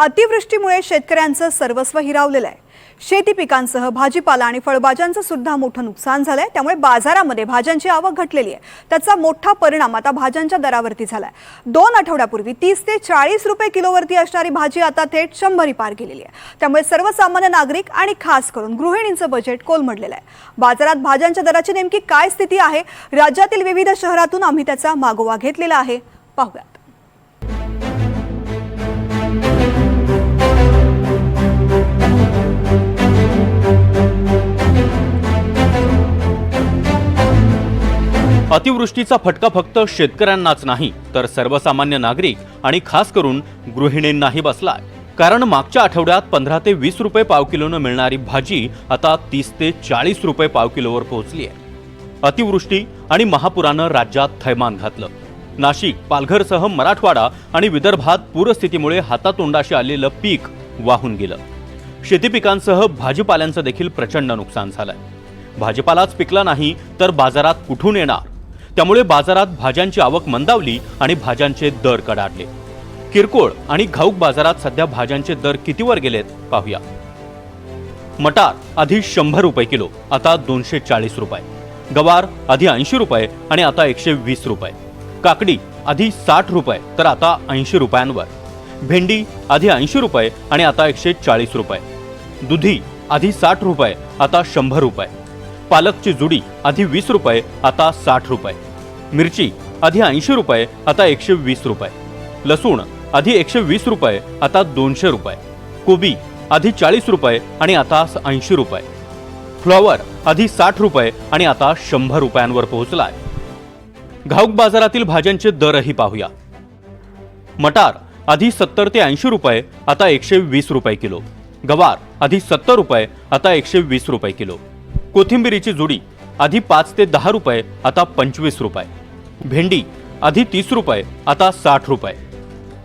अतिवृष्टीमुळे शेतकऱ्यांचं सर्वस्व हिरावलेलं आहे. शेती पिकांसह भाजीपाला आणि फळभाज्यांचं सुद्धा मोठं नुकसान झालंय. त्यामुळे बाजारामध्ये भाज्यांची आवक घटलेली आहे. त्याचा मोठा परिणाम आता भाज्यांच्या दरावरती झालाय. दोन आठवड्यापूर्वी तीस ते चाळीस रुपये किलोवरती असणारी भाजी आता थेट शंभरी पार गेलेली आहे. त्यामुळे सर्वसामान्य नागरिक आणि खास करून गृहिणींचं बजेट कोलमडलेलं आहे. बाजारात भाज्यांच्या दराची नेमकी काय स्थिती आहे? राज्यातील विविध शहरातून आम्ही त्याचा मागोवा घेतलेला आहे. पाहूयात. अतिवृष्टीचा फटका फक्त शेतकऱ्यांनाच नाही तर सर्वसामान्य नागरिक आणि खास करून गृहिणींनाही बसलाय. कारण मागच्या आठवड्यात पंधरा ते वीस रुपये पाव किलोनं मिळणारी भाजी आता तीस ते चाळीस रुपये पाव किलोवर पोहोचली आहे. अतिवृष्टी आणि महापुरानं राज्यात थैमान घातलं. नाशिक पालघरसह मराठवाडा आणि विदर्भात पूरस्थितीमुळे हातातोंडाशी आलेलं पीक वाहून गेलं. शेती पिकांसह भाजीपाल्यांचं देखील प्रचंड नुकसान झालंय. भाजीपालाच पिकला नाही तर बाजारात कुठून येणार? त्यामुळे बाजारात भाज्यांची आवक मंदावली आणि भाज्यांचे दर कडाडले. किरकोळ आणि घाऊक बाजारात सध्या भाज्यांचे दर कितीवर गेलेत पाहूया. मटार आधी शंभर रुपये किलो आता दोनशे चाळीस रुपये. गवार आधी ऐंशी रुपये आणि आता एकशे वीस रुपये. काकडी आधी साठ रुपये तर आता ऐंशी रुपयांवर. भेंडी आधी ऐंशी रुपये आणि आता एकशे चाळीस रुपये. दुधी आधी साठ रुपये आता शंभर रुपये. पालकची जुडी आधी वीस रुपये आता साठ रुपये. मिरची आधी ऐंशी रुपये आता एकशे वीस रुपये. लसूण आधी एकशे वीस रुपये आता दोनशे रुपये. कोबी आधी चाळीस रुपये आणि आता ऐंशी रुपये. फ्लॉवर आधी साठ रुपये आणि आता शंभर रुपयांवर पोहोचलाय. घाऊक बाजारातील भाज्यांचे दरही पाहूया. मटार आधी सत्तर ते ऐंशी रुपये आता एकशे वीस रुपये किलो. गवार आधी सत्तर रुपये आता एकशे वीस रुपये किलो. कोथिंबिरीची जुडी आधी पाच ते दहा रुपये आता पंचवीस रुपये. भेंडी आधी तीस रुपये आता साठ रुपये.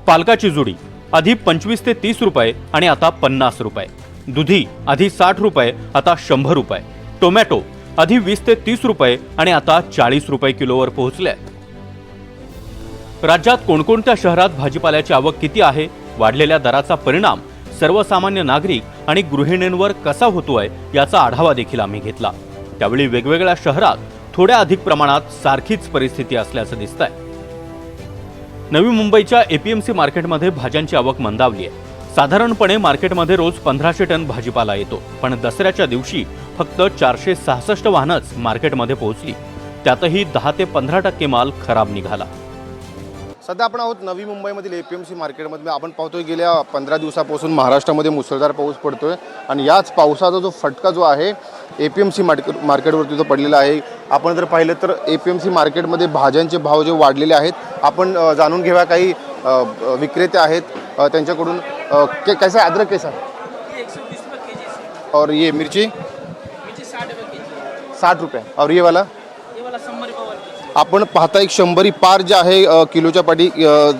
पालकाची जुडी आधी पंचवीस ते तीस रुपये आणि आता पन्नास रुपये. दुधी आधी साठ रुपये आता शंभर रुपये. टोमॅटो आधी वीस ते तीस रुपये आणि आता चाळीस रुपये किलोवर पोहोचले राज्यात कोणकोणत्या शहरात भाजीपाल्याची आवक किती आहे? वाढलेल्या दराचा परिणाम सर्वसामान्य नागरिक आणि गृहिणींवर कसा होतोय याचा आढावा देखील आम्ही घेतला. त्यावेळी वेगवेगळ्या शहरात थोड्या अधिक प्रमाणात सारखीच परिस्थिती असल्याचं दिसतंय. नवी मुंबईच्या एपीएमसी मार्केटमध्ये भाज्यांची आवक मंदावली आहे. साधारणपणे मार्केटमध्ये रोज पंधराशे टन भाजीपाला येतो पण दसऱ्याच्या दिवशी फक्त चारशे सहासष्ट वाहनच मार्केटमध्ये पोहोचली. त्यातही दहा ते पंधरा टक्के माल खराब निघाला. सध्या आपण आहोत नवी मुंबईमधील ए पी एम सी मार्केटमध्ये आपण पाहतोय गेल्या पंधरा दिवसापासून महाराष्ट्रामध्ये मुसळधार पाऊस पडतोय आणि याच पावसाचा जो फटका जो आहे A P M C market मार्केटवरती जो पडलेला आहे. आपण जर पाहिलं तर ए पी एम सी मार्केटमध्ये भाज्यांचे भाव जे वाढलेले आहेत आपण जाणून घेऊया काही विक्रेते आहेत त्यांच्याकडून के- कैसा अदरक कैसा? और ये मिर्ची? साठ रुपये. और ये वाला? आपण पाहता एक शंभरी पार जे आहे किलोच्या पाठी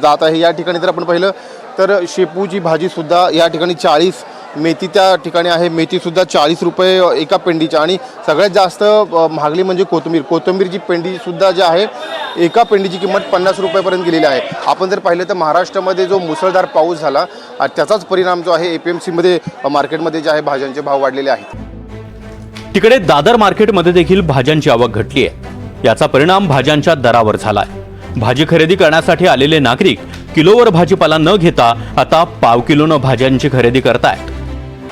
जात आहे. या ठिकाणी जर आपण पाहिलं तर शेपूची भाजीसुद्धा या ठिकाणी चाळीस मेथी त्या ठिकाणी आहे. मेथीसुद्धा चाळीस रुपये एका पेंडीच्या आणि सगळ्यात जास्त महागली म्हणजे कोथिंबीर. कोथिंबीरची पेंडीसुद्धा जी आहे एका पेंडीची किंमत पन्नास रुपयापर्यंत गेलेली आहे. आपण जर पाहिलं तर महाराष्ट्रामध्ये जो मुसळधार पाऊस झाला त्याचाच परिणाम जो आहे ए पी एम सीमध्ये मार्केटमध्ये जे आहे भाज्यांचे भाव वाढलेले आहेत. तिकडे दादर मार्केटमध्ये देखील भाज्यांची आवक घटली आहे. याचा परिणाम भाज्यांच्या दरावर झालाय. भाजी खरेदी करण्यासाठी आलेले नागरिक किलोवर भाजीपाला न घेता आता पाव किलोनं भाज्यांची खरेदी करतायत.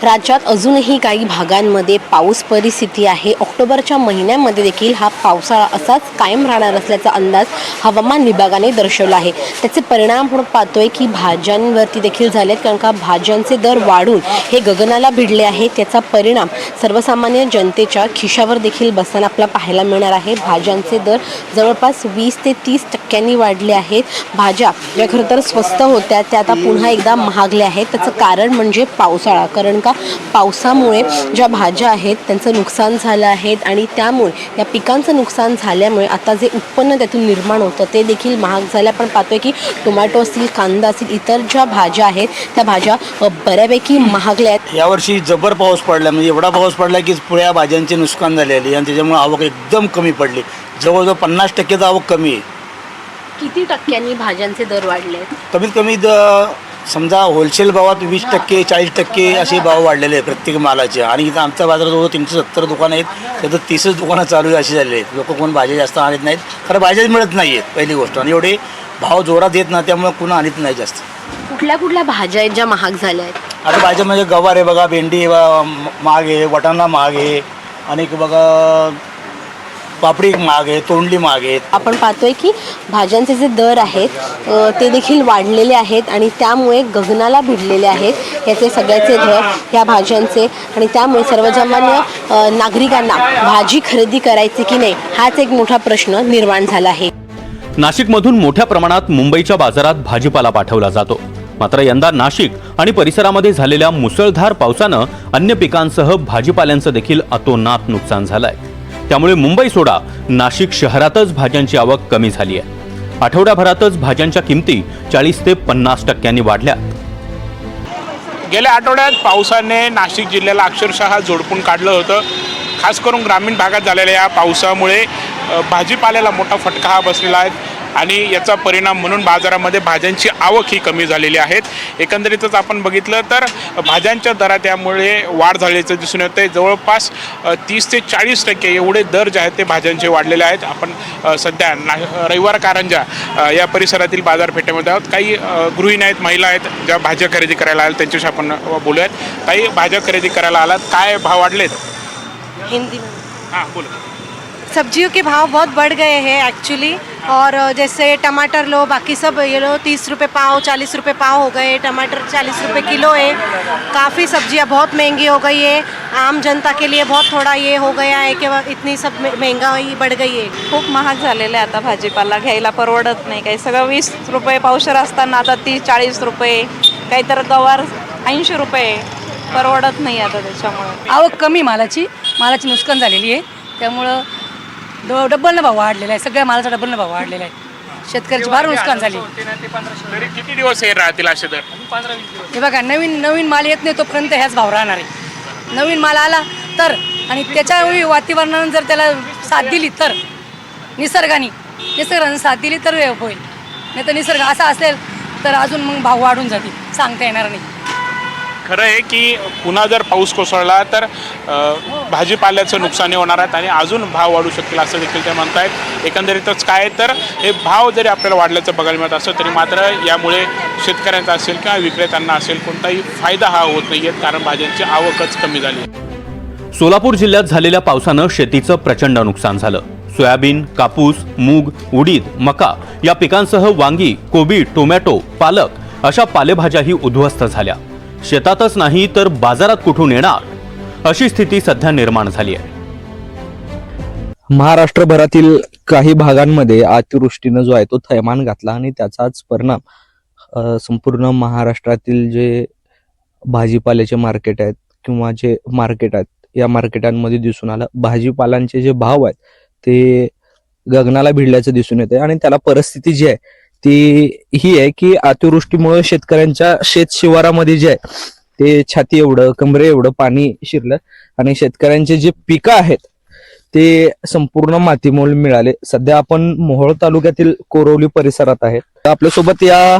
राज्यात अजूनही काही भागांमध्ये पाऊस परिस्थिती आहे. ऑक्टोबरच्या महिन्यामध्ये देखील हा पावसाळा असाच कायम राहणार असल्याचा अंदाज हवामान विभागाने दर्शवला आहे. त्याचे परिणाम आपण पाहतोय की भाज्यांवरती देखील झालेत कारण का भाज्यांचे दर वाढून हे गगनाला भिडले आहे. त्याचा परिणाम सर्वसामान्य जनतेच्या खिशावर देखील बसताना आपल्या पाहायला मिळणार आहे. भाज्यांचे दर जवळपास वीस ते तीस टक्क्यांनी वाढले आहेत. भाज्या ज्या खरं तर स्वस्त होत्या त्या आता पुन्हा एकदा महागल्या आहेत. त्याचं कारण म्हणजे पावसाळा. कारण का पावसामुळे ज्या भाज्या आहेत त्यांचं नुकसान झालं आहे आणि त्यामुळे या पिकांचं नुकसान झाल्यामुळे आता जे उत्पन्न त्यातून निर्माण होतं ते देखील महाग झालं. आपण पाहतोय की टोमॅटो असतील कांदा असतील इतर ज्या भाज्या आहेत त्या भाज्या बऱ्यापैकी महागल्या आहेत. यावर्षी जबर पाऊस पडला म्हणजे एवढा पाऊस पडला की पुऱ्या भाज्यांचे नुकसान झालेली आणि त्याच्यामुळे आवक एकदम कमी पडली. जवळजवळ पन्नास टक्केचा आवक कमी आहे. किती टक्क्यांनी भाज्यांचे दर वाढले आहेत कमीत कमी द समजा होलसेल भावात वीस टक्के चाळीस टक्के असे भाव वाढलेले आहेत प्रत्येक मालाचे. आणि इथं आमच्या बाजारात जवळ तीनशे सत्तर दुकानं आहेत त्याचं तीसच दुकानं चालू आहे अशी झालेली आहेत. लोक कोण भाज्या जास्त आणत नाहीत खरं भाज्याच मिळत नाही आहेत पहिली गोष्ट. आणि एवढे भाव जोरात येत ना त्यामुळे कुणा आणत नाही जास्त. कुठल्या कुठल्या भाज्या आहेत ज्या महाग झाल्या आहेत? आता भाज्या म्हणजे गवार आहे बघा भेंडी आहे महाग आहे वटाणा महाग आहे. आणि एक बघा पापडी महाग आहे तोंडली महाग आहेत आपण पाहतोय की भाज्यांचे जे दर आहेत अ, ते देखील वाढलेले आहेत आणि त्यामुळे गगनाला भिडलेले आहेत. याचे सगळ्याचे दर या भाज्यांचे आणि त्यामुळे सर्वसामान्य अ, नागरिकांना भाजी खरेदी करायची की नाही हाच एक मोठा प्रश्न निर्माण झाला आहे. नाशिकमधून मोठ्या प्रमाणात मुंबईच्या बाजारात भाजीपाला पाठवला जातो. मात्र यंदा नाशिक आणि परिसरामध्ये झालेल्या मुसळधार पावसानं अन्य पिकांसह भाजीपाल्यांचं देखील अतोनात नुकसान झालंय. त्यामुळे मुंबई सोडा नाशिक शहरातच भाज्यांची आवक कमी झाली आहे. आठवड्याभरातच भाज्यांच्या किमती चाळीस ते पन्नास टक्क्यांनी वाढल्या. गेल्या आठवड्यात पावसाने नाशिक जिल्ह्याला अक्षरशः जोडपून काढलं होतं. खास करून ग्रामीण भागात झालेल्या या पावसामुळे भाजीपाल्याला मोठा फटका हा बसलेला आहे. आणि याचा परिणाम म्हणून बाजारामध्ये भाज्यांची आवक ही कमी झालेली आहेत. एकंदरीतच आपण बघितलं तर भाज्यांच्या दरात यामुळे वाढ झाल्याचं दिसून येतं जवळपास तीस ते चाळीस टक्के एवढे दर जे आहेत ते भाज्यांचे वाढलेले आहेत. आपण सध्या ना रविवार कारंजा या परिसरातील बाजारपेठेमध्ये आहोत. काही गृहिणी आहेत महिला आहेत ज्या भाज्या खरेदी करायला आल्या त्यांच्याशी आपण बोलूयात. काही भाज्या खरेदी करायला आलात काय भाव वाढलेत? हिंदी में हां बोला. सब्जियों के भाव बहुत बढ़ गए हैं एक्चुअली और जैसे टमाटर लो बाकी सब ये लो तीस रुपए पाव चालीस रुपए पाव हो गए टमाटर चालीस रुपए किलो है। काफ़ी सब्जियां बहुत महंगी हो गई है। आम जनता के लिए बहुत थोड़ा ये हो गया है कि वह इतनी सब महंगाई बढ़ गई है। खूप महाग झालेलं आहे आता भाजीपाला घ्यायला परवडत नाही काही. सगळं वीस रुपये पावशेर असताना आता तीस चाळीस रुपये काही तर गवार ऐंशी रुपये परवडत नाही आता त्याच्यामुळे. आवक कमी मालाची. मालाची नुकसान झालेली आहे. त्यामुळं ड डबलनं भाव वाढलेला आहे. सगळ्या मालाचा डबलनं भाव वाढलेला आहे. शेतकऱ्याची फार नुकसान झाली. तरी किती दिवस हे राहतील असे दर? हे बघा नवीन नवीन माल येत नाही तोपर्यंत ह्याच भाव राहणार आहे. नवीन माल आला तर आणि त्याच्या वातावरणानं जर त्याला साथ दिली तर निसर्गाने निसर्गाने साथ दिली तर होईल. नाही तर निसर्ग असा असेल तर अजून मग भाव वाढून जातील. सांगता येणार नाही. खरं आहे की पुन्हा जर पाऊस कोसळला तर भाजीपाल्याचं नुकसानी होणार आहेत आणि अजून भाव वाढू शकतील असं देखील ते म्हणतायत. एकंदरीतच काय तर हे भाव जरी आपल्याला वाढल्याचं बघायला मिळत असं तरी मात्र यामुळे शेतकऱ्यांचा असेल किंवा विक्रेत्यांना असेल कोणताही फायदा हा होत नाही आहे कारण भाज्यांची आवकच कमी झाली. आहे सोलापूर जिल्ह्यात झालेल्या पावसानं शेतीचं प्रचंड नुकसान झालं. सोयाबीन कापूस मूग उडीद मका या पिकांसह वांगी कोबी टोमॅटो पालक अशा पालेभाज्याही उद्ध्वस्त झाल्या. शेतातच नाही तर बाजारात कुठून येणार? अशी स्थिती सध्या निर्माण झाली आहे. महाराष्ट्रभरातील काही भागांमध्ये अतिवृष्टीनं जो आहे तो थैमान घातला आणि त्याचाच परिणाम संपूर्ण महाराष्ट्रातील जे भाजीपाल्याचे मार्केट आहेत किंवा जे मार्केट आहेत या मार्केटांमध्ये दिसून आलं. भाजीपालांचे जे भाव आहेत ते गगनाला भिडल्याचं दिसून येते आणि त्याला परिस्थिती जी आहे ती ही आहे की अतिवृष्टीमुळे शेतकऱ्यांच्या शेत शिवारामध्ये जे आहे ते छाती एवढं कमरे एवढं पाणी शिरलं आणि शेतकऱ्यांचे जे पिकं आहेत ते संपूर्ण मातीमोल मिळाले. सध्या आपण मोहोळ तालुक्यातील कोरवली परिसरात आहेत आपल्यासोबत या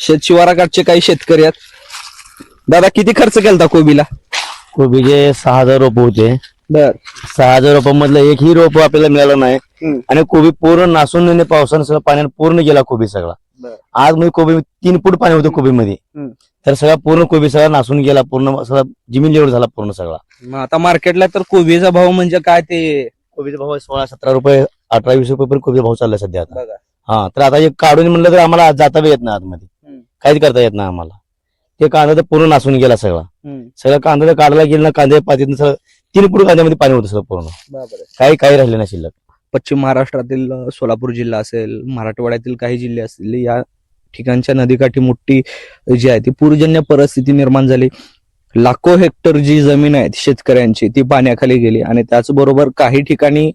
शेतशिवाराकडचे काही शेतकरी आहेत. दादा किती खर्च केलता कोबीला? कोबीचे सहा हजार रोप होते. बर. सहा हजार रोपांमधलं एकही रोप आपल्याला मिळालं नाही. आणि कोबी पूर्ण नासून पावसानं सगळं पाण्याने पूर्ण गेला कोबी सगळा. आज म्हणजे कोबी तीन फूट पाणी होतं कोबीमध्ये. तर सगळा पूर्ण कोबी सगळा नासून गेला पूर्ण सगळा जमीन लेवल झाला पूर्ण सगळा आता मार्केटला तर कोबीचा भाव म्हणजे काय ते कोबीचा भाव सोळा सतरा रुपये अठरा वीस रुपये पण कोबीचा भाव चाललाय सध्या आता. हा तर आता एक काढून म्हणलं तर आम्हाला जाता बी येत नाही आतमध्ये. काहीच करता येत नाही आम्हाला ते कांदा तर पूर्ण नासून गेला सगळा. सगळा कांदा तर काढला गेला ना कांदे पातीत सगळं तीन फूट कांद्यामध्ये पाणी होतं सगळं पूर्ण. काही काही राहिले नाही शिल्लक पश्चिम महाराष्ट्रातील सोलापूर जिल्हा असेल मराठवाड्यातील काही जिल्हे असतील या ठिकाणच्या नदीकाठी मोठी जी आहे ती पूरजन्य परिस्थिती निर्माण झाली. लाखो हेक्टर जी जमीन आहे शेतकऱ्यांची ती पाण्याखाली गेली आणि त्याचबरोबर काही ठिकाणी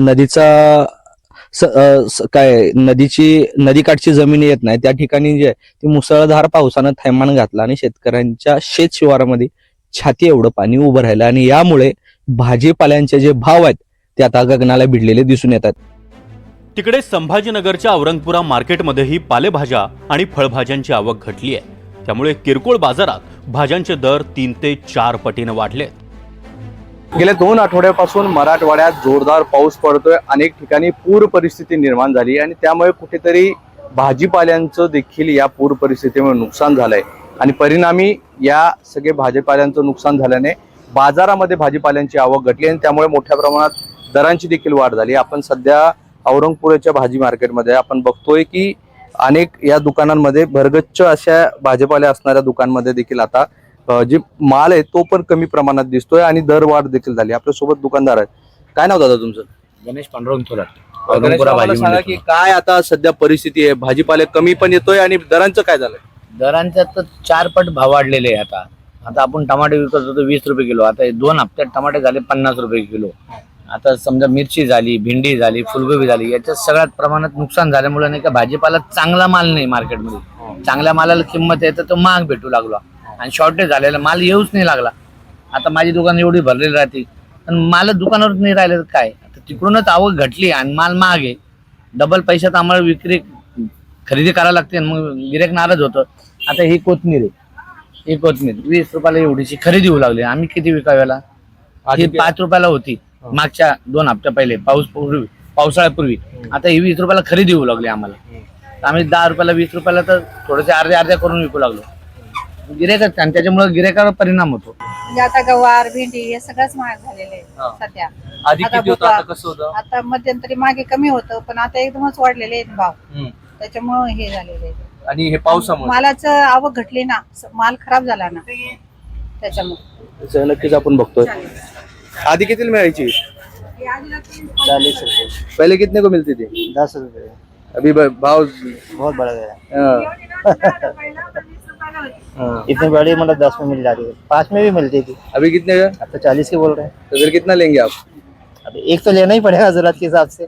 नदीचा काय नदीची नदीकाठची जमीन येत नाही. त्या ठिकाणी जे आहे ती मुसळधार पावसानं थैमान घातला आणि शेतकऱ्यांच्या शेत शिवारामध्ये छाती एवढं पाणी उभं राहिलं आणि यामुळे भाजीपाल्यांचे जे भाव आहेत ते आता गगनाला भिडलेले दिसून येतात. तिकडे संभाजीनगरच्या औरंगपुरा मार्केटमध्येही पालेभाज्या आणि फळभाज्यांची आवक घटली आहे. त्यामुळे किरकोळ बाजारात भाज्यांचे दर तीन ते चार पटीनं वाढलेत. गेल्या दोन आठवड्यापासून मराठवाड्यात जोरदार पाऊस पडतोय. अनेक ठिकाणी पूर परिस्थिती निर्माण झाली आणि त्यामुळे कुठेतरी भाजीपाल्यांचं देखील या पूर परिस्थितीमुळे नुकसान झालंय. आणि परिणामी या सगळे भाजीपाल्यांचं नुकसान झाल्याने बाजारामध्ये भाजीपाल्यांची आवक घटली आणि त्यामुळे मोठ्या प्रमाणात दरांची देखील वाढ झाली. आपण सध्या औरंगपुराच्या भाजी मार्केटमध्ये आपण बघतोय की अनेक या दुकानांमध्ये भरगच्च अशा भाजीपाल्या असणाऱ्या दुकानमध्ये देखील आता जे माल आहे तो पण कमी प्रमाणात दिसतोय आणि दरवाढ देखील झाली. आपल्यासोबत दुकानदार आहेत. काय नाव दादा तुमचं? गणेश पांडुरंग थोरात. सांगा की काय आता सध्या परिस्थिती आहे? भाजीपाले कमी पण येतोय आणि दरांचं काय झालंय? दरांच्या तर चार पट भाव वाढलेले आहे आता. आता आपण टमाटे विकत होतो वीस रुपये किलो. आता दोन हप्त्यात टमाटे झाले पन्नास रुपये किलो. आता समजा मिरची झाली भेंडी झाली फुलगोबी झाली याच्यात सगळ्यात प्रमाणात नुकसान झाल्यामुळे नाही का भाजीपाला चांगला माल नाही मार्केटमध्ये. चांगल्या मालाला किंमत आहे तर तो महाग भेटू लागला. आणि शॉर्टेज झालेला माल येऊच नाही लागला. आता माझी दुकान एवढी भरलेली राहते. पण माल दुकानावर नाही राहिले तर काय? आता तिकडूनच आवक घटली आणि माल महाग आहे. डबल पैशात आम्हाला विक्री खरेदी करायला लागते आणि मग गिरेक नाराज होतं. आता ही कोथमीर आहे. ही कोथमीर. वीस रुपयाला एवढीची खरेदी होऊ लागली. आम्ही किती विकाव्याला? ही पाच रुपयाला होती. मागच्या दोन हप्त्या पहिले पाऊस पूर्वी पावसाळ्यापूर्वी. आता ही वीस रुपयाला खरेदी होऊ लागली आम्हाला. तर आम्ही दहा रुपयाला वीस रुपयाला तर थोडेसे अर्ध्या अर्ध्या करून विकू लागलो. गिरेकच आणि त्याच्यामुळे गिरेकावर परिणाम होतो. म्हणजे आता गवार भेंडी हे सगळंच महाग झालेलं हा. आहे सध्या. आधी आता किती होतं. आता कसं होतं? आता मध्यंतरी मागे कमी होतं पण आता एकदमच वाढलेले आहेत भाव. हम्म. त्याच्यामुळे हे झालेले आहे आणि हे पावसामुळे? मालाचं आवक घटली ना स- माल खराब झाला ना त्याच्यामुळे. त्याचं नक्कीच आपण बघतोय. आधी किती मिळायची? चालीस रुपये. पहले कितने को मिलती थी? दस रुपये. अभी ब- भाव बहुत बढ़ गया. हाँ, हाँ. इतनी बड़ी मतलब दस में मिल जाती है पाँच में भी मिलती थी। अभी कितने का? अब तो चालीस के बोल रहे हैं। तो फिर कितना लेंगे आप? अब एक तो लेना ही पड़ेगा जरूरत के हिसाब से।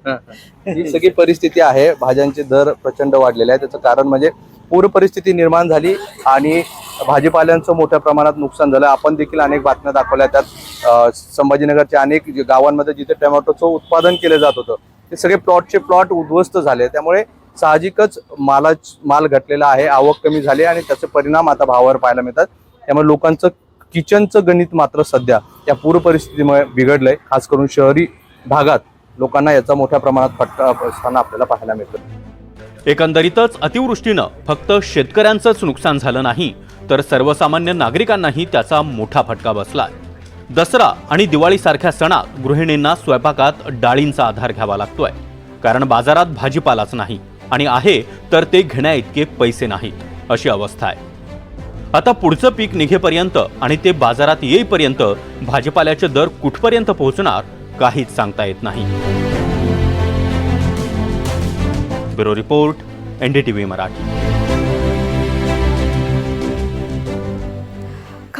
ही सगळी परिस्थिती आहे. भाज्यांचे दर प्रचंड वाढलेले आहे त्याचं कारण म्हणजे पूर परिस्थिती निर्माण झाली आणि भाजीपाल्यांचं मोठ्या प्रमाणात नुकसान झालं. आपण देखील अनेक बातम्या दाखवल्या. त्यात संभाजीनगरच्या अनेक जे गावांमध्ये जिथे टोमॅटोचं उत्पादन केलं जात होतं ते सगळे प्लॉटचे प्लॉट उद्ध्वस्त झाले. त्यामुळे साहजिकच माला माल घटलेला आहे आवक कमी झाली आणि त्याचे परिणाम आता भावावर पाहायला मिळतात. त्यामुळे लोकांचं किचनचं गणित मात्र सध्या या पूर परिस्थितीमुळे बिघडलंय. खास करून शहरी भागात लोकांना याचा मोठ्या प्रमाणात फटका बसताना आपल्याला पाहायला मिळतं. एकंदरीतच अतिवृष्टीनं फक्त शेतकऱ्यांचंच नुकसान झालं नाही. तर सर्वसामान्य नागरिकांनाही त्याचा मोठा फटका बसला दसरा आणि दिवाळीसारख्या सणात गृहिणींना स्वयंपाकात डाळींचा आधार घ्यावा लागतोय. कारण बाजारात भाजीपालाच नाही आणि आहे तर ते घेण्याइतके पैसे नाहीत अशी अवस्था आहे. आता पुढचं पीक निघेपर्यंत आणि ते बाजारात येईपर्यंत भाजीपाल्याचे दर कुठपर्यंत पोहोचणार काहीच सांगता येत नाही. Bureau report NDTV Marathi.